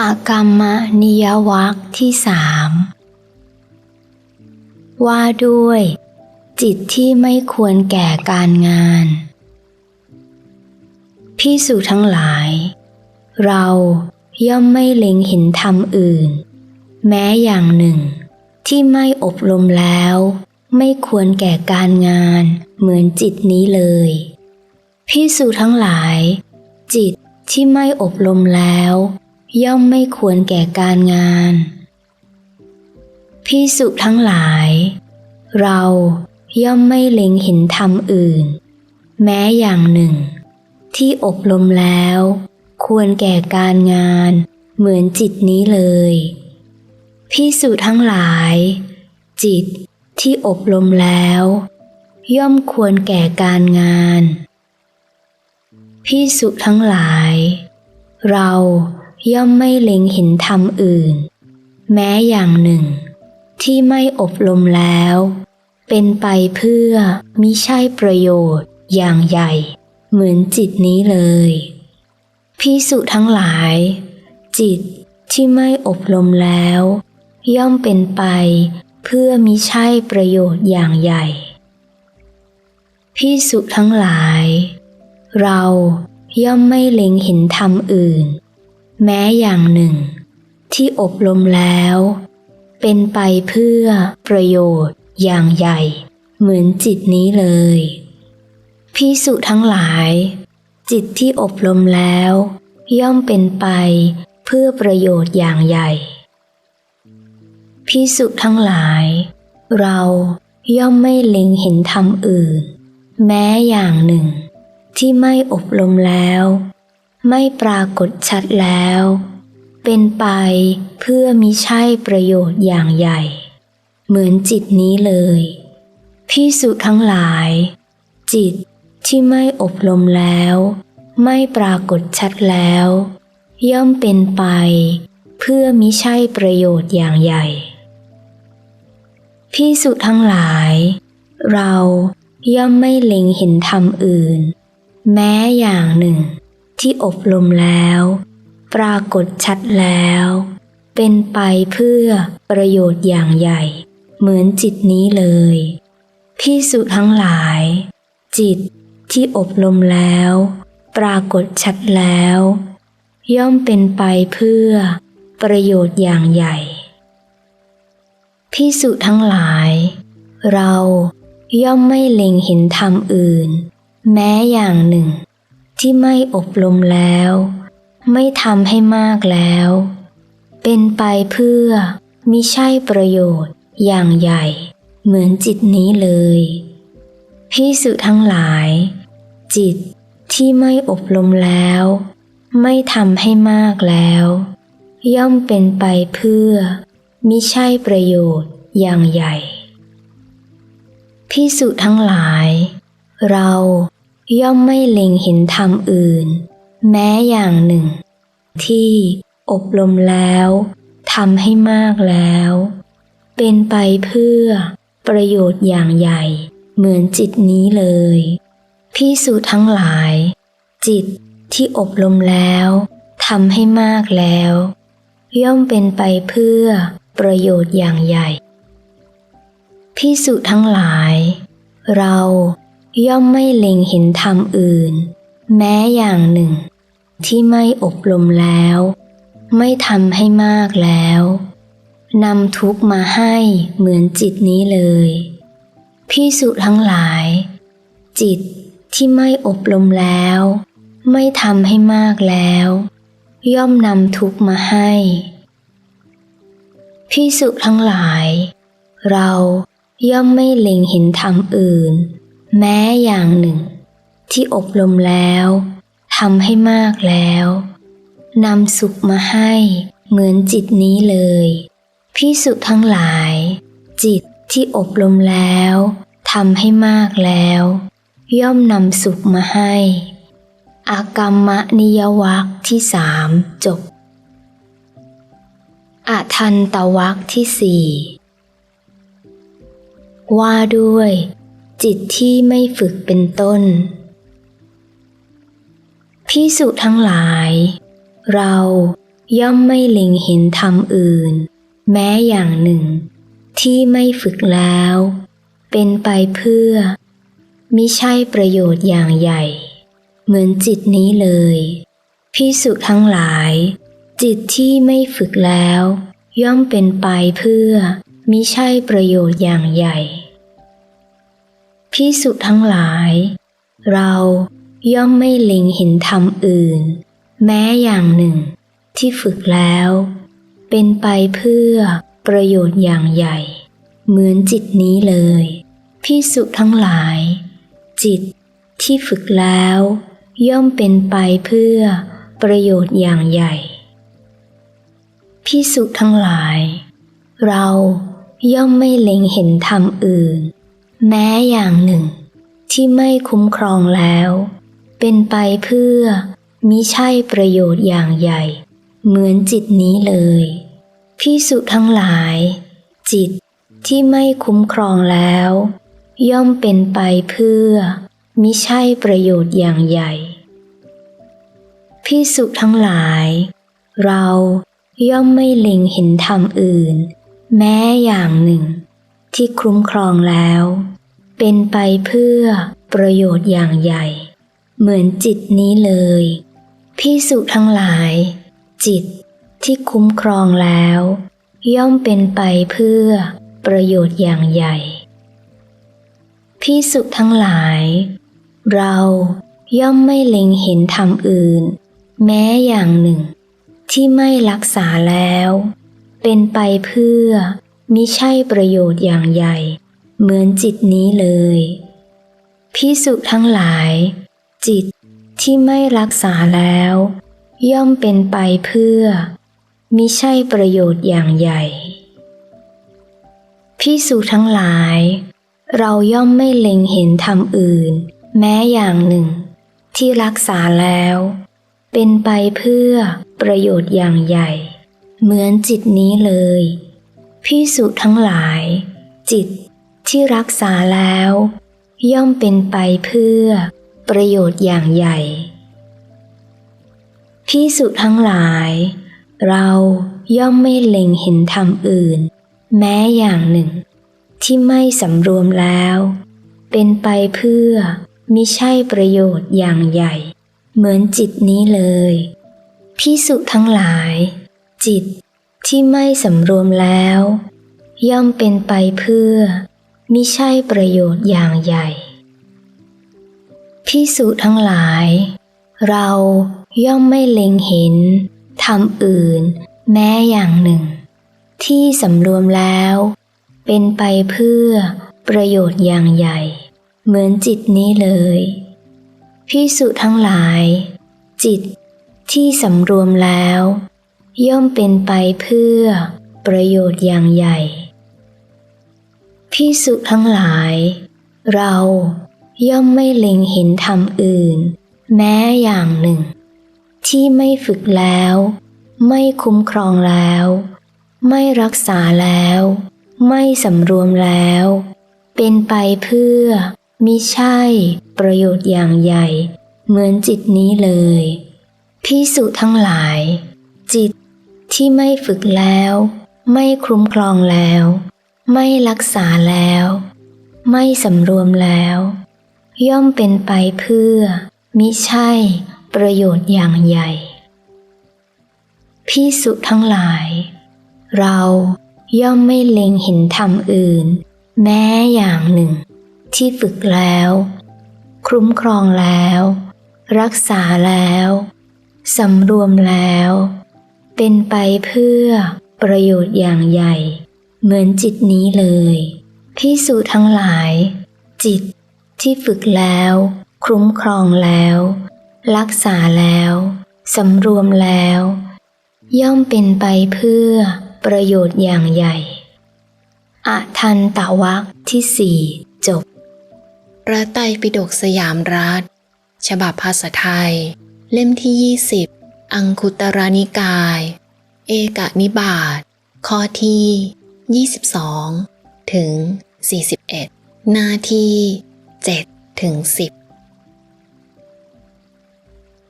อากรรมนิยวักที่สามว่าด้วย จิตที่ไม่ควรแก่การงานพี่สุทั้งหลาย เราย่อมไม่เล็งเห็นธรรมอื่น แม้อย่างหนึ่ง ที่ไม่อบรมแล้ว ไม่ควรแก่การงานเหมือนจิตนี้เลยพี่สุทั้งหลาย จิตที่ไม่อบรมแล้ว ย่อมไม่ควรแก่การงานพี่สุทั้งหลาย เราย่อมไม่เล็งเห็นธรรมอื่น แม้อย่างหนึ่ง ที่อบรมแล้ว ควรแก่การงานเหมือนจิตนี้เลยพี่สุทั้งหลาย จิตที่อบรมแล้ว ย่อมควรแก่การงานพี่สุทั้งหลาย เรา ย่อมไม่เล็งเห็นธรรมอื่น แม้อย่างหนึ่ง ที่ไม่อบรมแล้ว เป็นไปเพื่อมิใช่ประโยชน์อย่างใหญ่ เหมือนจิตนี้เลยพี่สุทั้งหลาย จิตที่ไม่อบรมแล้ว ย่อมเป็นไปเพื่อมิใช่ประโยชน์อย่างใหญ่พี่สุทั้งหลาย เราย่อมไม่เล็งเห็นธรรมอื่น แม้อย่างหนึ่ง ที่อบรมแล้ว เป็นไปเพื่อประโยชน์อย่างใหญ่ เหมือนจิตนี้เลยพี่สุทั้งหลาย จิตที่อบรมแล้ว ย่อมเป็นไปเพื่อประโยชน์อย่างใหญ่พี่สุทั้งหลาย เราย่อมไม่เล็งเห็นธรรมอื่น แม้อย่างหนึ่ง ที่ไม่อบรมแล้ว ไม่ปรากฏชัดแล้ว เป็นไปเพื่อมิใช่ประโยชน์อย่างใหญ่ เหมือนจิตนี้เลยพี่สุทั้งหลาย จิตที่ไม่อบรมแล้ว ไม่ปรากฏชัดแล้ว ย่อมเป็นไป เพื่อมิใช่ประโยชน์อย่างใหญ่พี่สุทั้งหลาย เราย่อมไม่เล็งเห็นธรรมอื่น แม้อย่างหนึ่ง ที่อบรมแล้ว ปรากฏชัดแล้ว เป็นไปเพื่อประโยชน์อย่างใหญ่ เหมือนจิตนี้เลยพี่สุทั้งหลาย จิตที่อบรมแล้ว ปรากฏชัดแล้ว ย่อมเป็นไปเพื่อประโยชน์อย่างใหญ่พี่สุทั้งหลาย เราย่อมไม่เล็งเห็นธรรมอื่น แม้อย่างหนึ่ง ที่ไม่อบรมแล้ว ไม่ทำให้มากแล้ว เป็นไปเพื่อมิใช่ประโยชน์อย่างใหญ่ เหมือนจิตนี้เลยพี่สุทั้งหลาย จิตที่ไม่อบรมแล้ว ไม่ทำให้มากแล้ว ย่อมเป็นไปเพื่อมิใช่ประโยชน์อย่างใหญ่พิสุทั้งหลาย เรา ย่อมไม่เล็งเห็นธรรมอื่น แม้อย่างหนึ่ง ที่อบรมแล้วทำให้มากแล้ว เป็นไปเพื่อประโยชน์อย่างใหญ่ เหมือนจิตนี้เลยพิสุทั้งหลาย จิตที่อบรมแล้วทำให้มากแล้ว ย่อมเป็นไปเพื่อประโยชน์อย่างใหญ่พิสุทั้งหลาย เรา ย่อมไม่เล็งเห็นธรรมอื่น แม้อย่างหนึ่ง ที่ไม่อบรมแล้ว ไม่ทำให้มากแล้วนำทุกมาให้เหมือนจิตนี้เลยพิสุทั้งหลาย จิตที่ไม่อบรมแล้ว ไม่ทำให้มากแล้ว ย่อมนำทุกมาให้พิสุทั้งหลาย เราย่อมไม่เล็งเห็นธรรมอื่น แม้อย่างหนึ่ง ที่อบรมแล้วทำให้มากแล้วนำสุขมาให้เหมือนจิตนี้เลยพิสุทั้งหลาย จิตที่อบรมแล้วทำให้มากแล้ว ย่อมนำสุขมาให้ อากรรมนิยวักที่สามจบอาทันตวักที่สี่ว่าด้วย จิตที่ไม่ฝึกเป็นต้นพิสุทั้งหลาย เราย่อมไม่เล็งเห็นธรรมอื่น แม้อย่างหนึ่ง ที่ไม่ฝึกแล้ว เป็นไปเพื่อ มิใช่ประโยชน์อย่างใหญ่ เหมือนจิตนี้เลยพิสุทั้งหลาย จิตที่ไม่ฝึกแล้ว ย่อมเป็นไปเพื่อมิใช่ประโยชน์อย่างใหญ่ พิสุทั้งหลาย เราย่อมไม่เล็งเห็นธรรมอื่น แม้อย่างหนึ่ง ที่ฝึกแล้ว เป็นไปเพื่อประโยชน์อย่างใหญ่ เหมือนจิตนี้เลยพิสุทั้งหลาย จิตที่ฝึกแล้ว ย่อมเป็นไปเพื่อประโยชน์อย่างใหญ่พิสุทั้งหลาย เราย่อมไม่เล็งเห็นธรรมอื่น แม้อย่างหนึ่ง ที่ไม่คุ้มครองแล้ว เป็นไปเพื่อมิใช่ประโยชน์อย่างใหญ่ เหมือนจิตนี้เลยพิสุทั้งหลาย จิตที่ไม่คุ้มครองแล้ว ย่อมเป็นไปเพื่อมิใช่ประโยชน์อย่างใหญ่พิสุทั้งหลาย เราย่อมไม่เล็งเห็นธรรมอื่น แม้อย่างหนึ่ง ที่คุ้มครองแล้ว เป็นไปเพื่อประโยชน์อย่างใหญ่ เหมือนจิตนี้เลยพิสุทั้งหลาย จิตที่คุ้มครองแล้ว ย่อมเป็นไปเพื่อประโยชน์อย่างใหญ่พิสุทั้งหลาย เราย่อมไม่เล็งเห็นธรรมอื่น แม้อย่างหนึ่ง ที่ไม่รักษาแล้ว เป็นไปเพื่อ มิใช่ประโยชน์อย่างใหญ่ เหมือนจิตนี้เลยพิสุทั้งหลาย จิตที่ไม่รักษาแล้ว ย่อมเป็นไปเพื่อ มิใช่ประโยชน์อย่างใหญ่พิสุทั้งหลาย เราย่อมไม่เล็งเห็นธรรมอื่น แม้อย่างหนึ่ง ที่รักษาแล้ว เป็นไปเพื่อประโยชน์อย่างใหญ่ เหมือนจิตนี้เลย พิสุทั้งหลาย จิตที่รักษาแล้ว ย่อมเป็นไปเพื่อประโยชน์อย่างใหญ่พิสุทั้งหลาย เราย่อมไม่เล็งเห็นธรรมอื่น แม้อย่างหนึ่ง ที่ไม่สำรวมแล้ว เป็นไปเพื่อมิใช่ประโยชน์อย่างใหญ่ เหมือนจิตนี้เลยพิสุทั้งหลาย จิต ที่ไม่สำรวมแล้ว ย่อมเป็นไปเพื่อมิใช่ประโยชน์อย่างใหญ่พิสุทั้งหลาย เราย่อมไม่เล็งเห็นทำอื่น แม้อย่างหนึ่ง ที่สำรวมแล้ว เป็นไปเพื่อประโยชน์อย่างใหญ่ เหมือนจิตนี้เลยพิสุทั้งหลาย จิตที่สำรวมแล้ว ย่อมเป็นไปเพื่อประโยชน์อย่างใหญ่ พิสุทั้งหลาย เราย่อมไม่เล็งเห็นธรรมอื่น แม้อย่างหนึ่ง ที่ไม่ฝึกแล้ว ไม่คุ้มครองแล้ว ไม่รักษาแล้ว ไม่สำรวมแล้ว เป็นไปเพื่อมิใช่ประโยชน์อย่างใหญ่ เหมือนจิตนี้เลยพิสุทั้งหลาย จิต ที่ไม่ฝึกแล้ว ไม่คุ้มครองแล้ว ไม่รักษาแล้ว ไม่สำรวมแล้ว ย่อมเป็นไปเพื่อ มิใช่ประโยชน์อย่างใหญ่พิสุทั้งหลาย เราย่อมไม่เล็งเห็นธรรมอื่น แม้อย่างหนึ่ง ที่ฝึกแล้ว คุ้มครองแล้ว รักษาแล้วสำรวมแล้ว เป็นไปเพื่อประโยชน์อย่างใหญ่ เหมือนจิตนี้เลยพิสูจทั้งหลาย จิตที่ฝึกแล้ว คุ้มครองแล้ว รักษาแล้วสำรวมแล้ว ย่อมเป็นไปเพื่อประโยชน์อย่างใหญ่อะทันตวักที่สี่จบพระไตรปิฎกสยามรัฐ ฉบับภาษาไทย เล่มที่20 อังคุตรนิกาย เอกนิบาตข้อที่ 22 ถึง 41 หน้าที่7ถึง10